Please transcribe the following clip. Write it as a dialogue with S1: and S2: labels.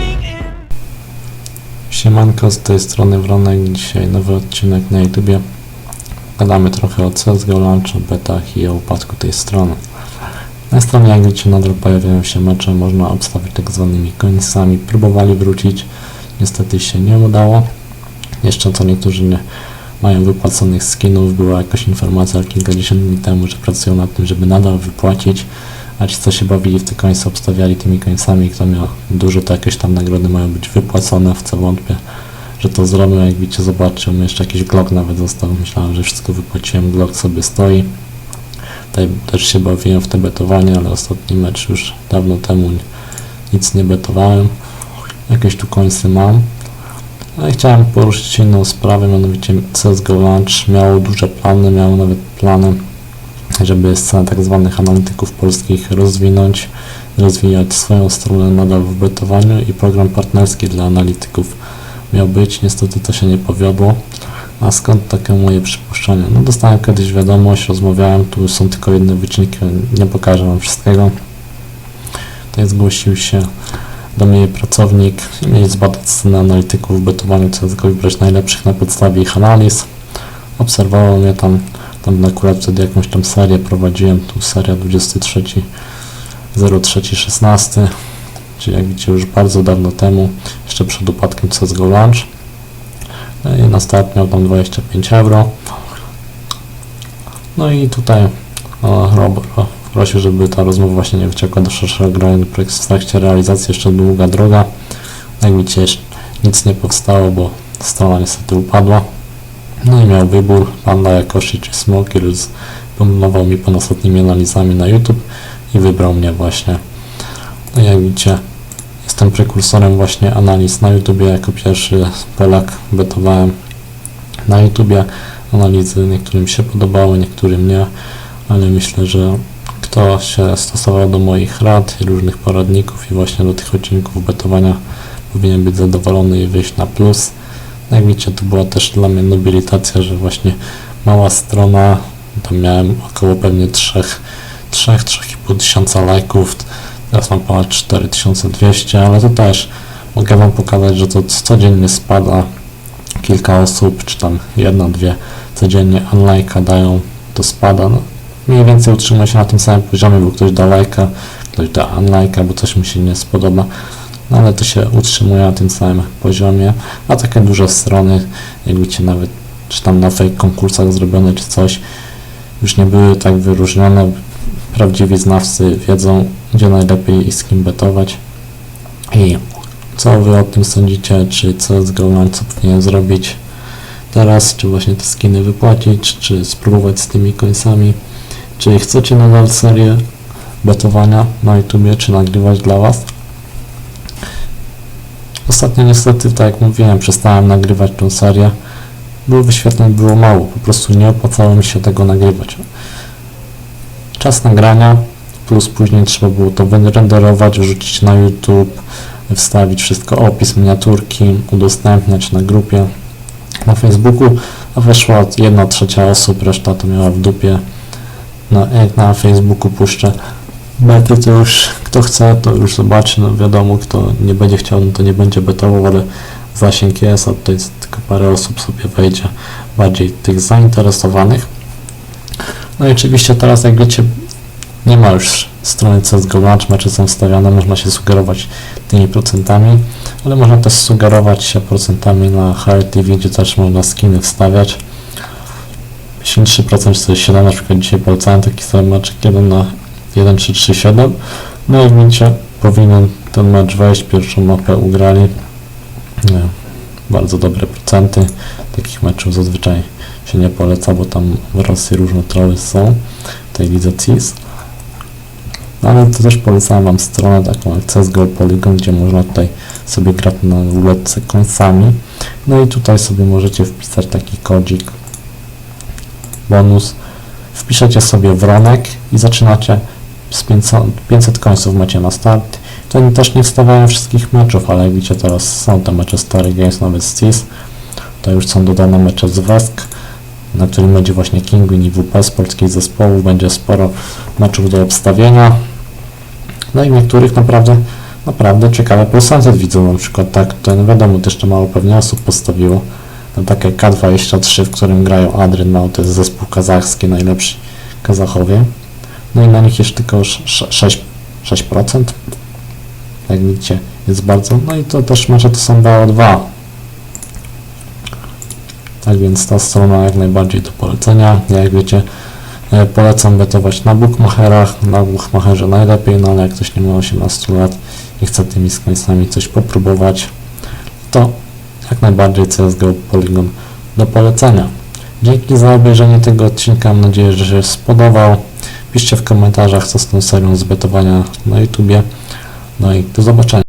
S1: I.
S2: Siemanko, z tej strony Wronek, dzisiaj nowy odcinek na YouTubie. Gadamy trochę o CSGO Launch, o betach i o upadku tej strony. Na stronie jak widzicie nadal pojawiają się mecze, można obstawić tak zwanymi końcami. Próbowali wrócić, niestety się nie udało. Jeszcze co niektórzy nie mają wypłaconych skinów, była jakaś informacja kilkadziesiąt dni temu, że pracują nad tym, żeby nadal wypłacić. A ci co się bawili w te końce obstawiali tymi końcami, kto miał dużo, to jakieś tam nagrody mają być wypłacone, w co wątpię, że to zrobią. Jak widzicie, zobaczcie, mi jeszcze jakiś Glock nawet został. Myślałem, że wszystko wypłaciłem, Glock sobie stoi. Tutaj też się bawiłem w te betowanie, ale ostatni mecz już dawno temu nic nie betowałem. Jakieś tu końce mam. No i chciałem poruszyć inną sprawę, mianowicie CSGO Launch miało duże plany, miało nawet plany żeby scenę tak zwanych analityków polskich rozwinąć, rozwijać swoją stronę nadal w betowaniu i program partnerski dla analityków miał być. Niestety to się nie powiodło. A skąd takie moje przypuszczenie? No dostałem kiedyś wiadomość, rozmawiałem, tu są tylko jedne wyczynki, nie pokażę wam wszystkiego. Tutaj zgłosił się do mnie pracownik i mieli zbadać scenę analityków w betowaniu CSGO i wybrać najlepszych na podstawie ich analiz. Obserwował mnie tam tam akurat wtedy jakąś tam serię prowadziłem, tu seria 23 03 16 czyli jak widzicie już bardzo dawno temu, jeszcze przed upadkiem CSGO Launch. No i na start miał tam 25 euro. No i tutaj o, Robert prosił, żeby ta rozmowa właśnie nie wyciekła do szerszego grania, w trakcie realizacji, jeszcze długa droga. Jak widzicie jeszcze nic nie powstało, bo strona niestety upadła no i miał wybór Panda Jakoshi czy Smoky, pomalował mi pan ostatnimi analizami na YouTube i wybrał mnie właśnie. No jak widzicie, jestem prekursorem właśnie analiz na YouTube. Jako pierwszy Polak betowałem na YouTube. Analizy niektórym się podobały, niektórym nie, ale myślę, że kto się stosował do moich rad różnych poradników i właśnie do tych odcinków betowania powinien być zadowolony i wyjść na plus. Jak widzicie, to była też dla mnie nobilitacja, że właśnie mała strona, tam miałem około pewnie 3, 3-3,5 tysiąca lajków, teraz mam ponad 4200, ale to też mogę Wam pokazać, że to codziennie spada, kilka osób, czy tam jedna, dwie codziennie unlike'a dają, to spada, no, mniej więcej utrzymuje się na tym samym poziomie, bo ktoś da lajka, ktoś da unlike'a, bo coś mu się nie spodoba, no ale to się utrzymuje na tym samym poziomie, a takie duże strony, jak nawet, czy tam na fake konkursach zrobione, czy coś, już nie były tak wyróżnione, prawdziwi znawcy wiedzą, gdzie najlepiej i z kim betować. I co wy o tym sądzicie, czy CSGO Launch co powinien zrobić? Teraz, czy właśnie te skiny wypłacić, czy spróbować z tymi końcami, czy chcecie nadal serię betowania na YouTubie, czy nagrywać dla Was. Ostatnio niestety, tak jak mówiłem, przestałem nagrywać tą serię. Było wyświetleń, było mało, po prostu nie opłacało mi się tego nagrywać. Czas nagrania, plus później trzeba było to wyrenderować, wrzucić na YouTube, wstawić wszystko, opis, miniaturki, udostępniać na grupie na Facebooku, a weszła jedna trzecia osób, reszta to miała w dupie. No, jak na Facebooku puszczę bety, to już kto chce, to już zobaczy, no wiadomo, kto nie będzie chciał, no to nie będzie betował, ale zasięg jest, a tutaj tylko parę osób sobie wejdzie, bardziej tych zainteresowanych. No i oczywiście teraz, jak wiecie, nie ma już strony CSGO Launch, mecze są wstawiane, można się sugerować tymi procentami, ale można też sugerować się procentami na HRTV, gdzie też można skiny wstawiać. 53% czy coś 7, na przykład dzisiaj polecałem taki sam meczek 1 na 1 3 3 7 no i widzicie powinien ten mecz wejść. Pierwszą mapę ugrali. Nie, bardzo dobre procenty. Takich meczów zazwyczaj się nie poleca bo tam w Rosji różne troły są w tej lidze CIS no ale to też polecam wam stronę taką jak CSGO Polygon gdzie można tutaj sobie grać na ruletce końcami. No i tutaj sobie możecie wpisać taki kodzik bonus. Wpiszecie sobie wronek i zaczynacie z 500, 500 końców macie na start. To też nie wstawiałem wszystkich meczów, ale jak widzicie teraz są te mecze Story Games, nawet CIS. To już są dodane mecze z Wesk, na którym będzie właśnie Kinguin i WP z polskich zespołów. Będzie sporo meczów do obstawienia. No i niektórych naprawdę, naprawdę ciekawe procenty widzą, na przykład tak, to no wiadomo, to mało pewnie osób postawiło, na takie K23, w którym grają Adrian Mał, to jest zespół kazachski, najlepsi Kazachowie. No i na nich jest tylko sz- sz- 6, 6%. Jak widzicie, jest bardzo, no i to też może to są BO2. Tak więc ta strona jak najbardziej do polecenia. Ja jak wiecie, e, polecam betować na bookmacherach, na bookmacherze najlepiej, no ale jak ktoś nie ma 18 lat i chce tymi skońcami coś popróbować, to jak najbardziej CSGO Polygon do polecenia. Dzięki za obejrzenie tego odcinka, mam nadzieję, że się spodobał. Piszcie w komentarzach, co z tą serią z betowania na YouTubie. No i do zobaczenia.